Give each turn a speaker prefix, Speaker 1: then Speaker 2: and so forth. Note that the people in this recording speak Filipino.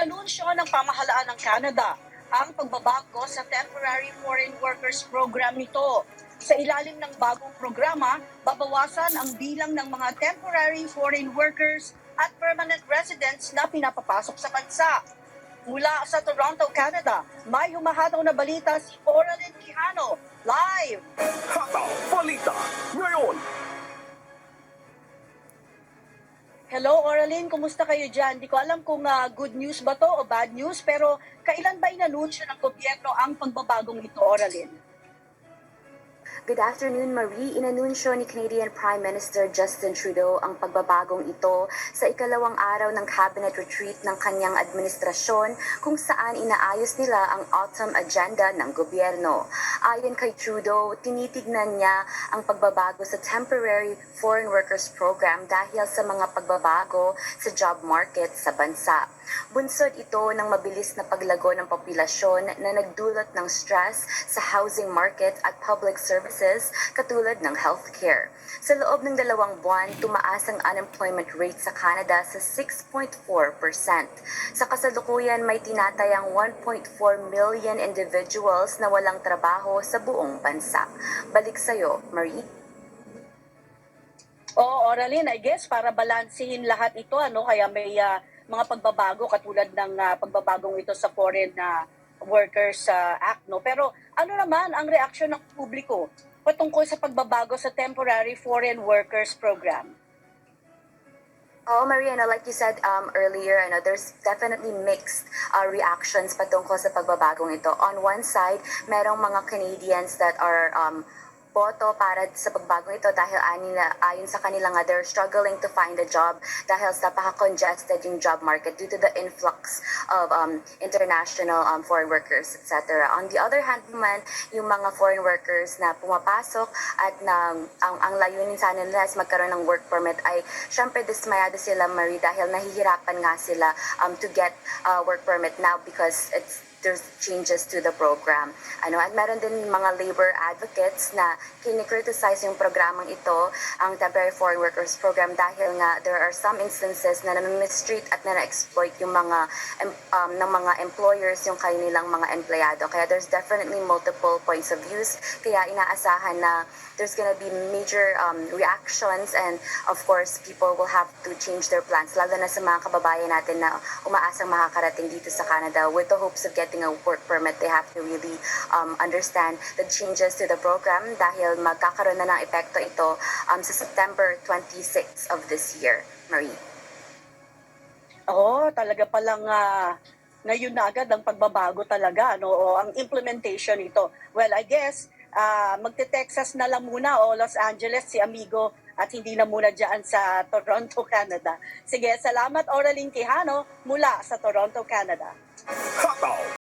Speaker 1: Inanunsyo ng pamahalaan ng Canada ang pagbabago sa Temporary Foreign Workers Program nito. Sa ilalim ng bagong programa, babawasan ang bilang ng mga temporary foreign workers at permanent residents na pinapapasok sa bansa. Mula sa Toronto, Canada, may humahataw na balita si Oraline Quijano, live!
Speaker 2: Hataw Balita ngayon.
Speaker 1: Hello, Oraline. Kumusta kayo dyan? Di ko alam kung ah, good news ba to o bad news, pero kailan ba inanunsyo ng gobyerno ang pagbabagong ito, Oraline?
Speaker 3: Good afternoon, Marie. Inanunsyo ni Canadian Prime Minister Justin Trudeau ang pagbabagong ito sa ikalawang araw ng cabinet retreat ng kanyang administrasyon kung saan inaayos nila ang autumn agenda ng gobyerno. Ayon kay Trudeau, tinitignan niya ang pagbabago sa Temporary Foreign Workers Program dahil sa mga pagbabago sa job market sa bansa. Bunsod ito ng mabilis na paglago ng populasyon na nagdulot ng stress sa housing market at public services katulad ng healthcare. Sa loob ng dalawang buwan, tumaas ang unemployment rate sa Canada sa 6.4%. Sa kasalukuyan, may tinatayang 1.4 million individuals na walang trabaho sa buong bansa. Balik sa'yo, Marie.
Speaker 1: Oo, Oraline, I guess para balansehin lahat ito, ano, kaya may ah, mga pagbabago katulad ng ah, pagbabagong ito sa Foreign ah, Workers ah, Act, no? Pero ano naman ang reaksyon ng publiko patungkol sa pagbabago sa Temporary Foreign Workers Program?
Speaker 3: Oh, Mariana, like you said um, earlier, ano, there's definitely mixed uh, reactions patungkol sa pagbabagong ito. On one side, merong mga Canadians that are um, boto para sa pagbagong ito dahil anin na, ayon sa kanila nga they're struggling to find a job dahil sa napaka-congested yung job market due to the influx of um, international um, foreign workers, etc. On the other hand naman, yung mga foreign workers na pumapasok at na, ang, ang layunin sana nila is magkaroon ng work permit ay syempre dismayado sila Marie dahil nahihirapan nga sila um, to get uh, work permit now because it's there's changes to the program. Ano, at meron din mga labor advocates na kinikriticize yung programang ito, ang Temporary Foreign Workers Program, dahil nga there are some instances na namimistreat at na-exploit yung mga um, ng mga employers yung kanilang mga empleyado. Kaya there's definitely multiple points of views. Kaya inaasahan na there's gonna be major um, reactions and of course people will have to change their plans lalo na sa mga kababayan natin na umaasang makakarating dito sa Canada with the hopes of getting a work permit they have to really um, understand the changes to the program dahil magkakaroon na ng epekto ito um, sa September 26 of this year Marie
Speaker 1: Oo, talaga palang ah, ngayon na agad ang pagbabago talaga, ano, o ang implementation nito. Well, I guess, ah, magte-Texas na lang muna o Los Angeles si Amigo at hindi na muna dyan sa Toronto, Canada. Sige, salamat Oraline Quijano mula sa Toronto, Canada.
Speaker 2: Hataw